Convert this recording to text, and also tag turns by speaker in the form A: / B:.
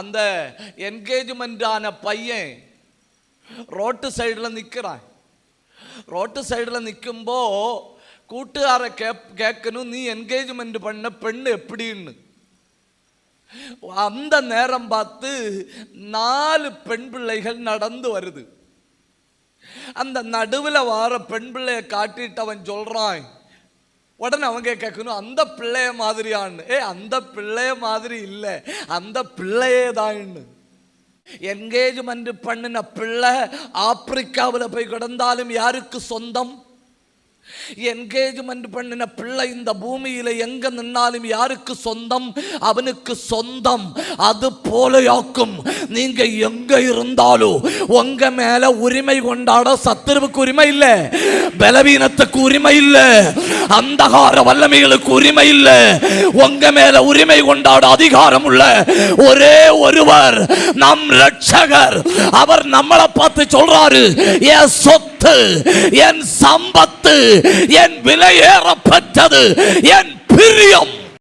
A: அந்த என்கேஜ்மெண்டான பையன் ரோட்டு சைடில் நிற்கிறான் ரோட்டு சைடில் நிற்கும்போ கூட்டுக்கார கே கேட்கணும் நீ என்கேஜ்மெண்ட் பண்ண பெண் எப்படின்னு? அந்த நேரம் பார்த்து நாலு பெண் பிள்ளைகள் நடந்து வருது. அந்த நடுவில் வார பெண் பிள்ளையை காட்டிட்டு அவன் சொல்கிறான் உடனே அவங்க கேட்கணும் அந்த பிள்ளைய மாதிரியான்னு. ஏ அந்த பிள்ளைய மாதிரி இல்லை. அந்த பிள்ளையே தான்னு. என்கேஜ்மெண்ட் பண்ணின பிள்ளை ஆப்பிரிக்காவில் போய் கிடந்தாலும் யாருக்கு சொந்தம்? என்கேஜ்மெண்ட் பண்ணின பிள்ளை இந்த பூமியில எங்க நின்னாலும் யாருக்கு சொந்தம்? அவனுக்கு சொந்தம். அது போலயாக்கும். நீங்க எங்க இருந்தாலும் உங்க மேல உரிமை கொண்டாட சத்துருவுக்கு உரிமை இல்ல பலவீனத்துக்கு உரிமை இல்ல அந்தகார வல்லமைகளுக்கு உரிமை இல்ல உங்க மேல உரிமை கொண்டாட அதிகாரம் உள்ள ஒரே ஒருவர் நம் ரட்சகர் அவர் நம்மளை பார்த்து சொல்றாரு என் சொத்து என் சம்பத்து என் விலையேறப்பட்டது என் பிரியம்.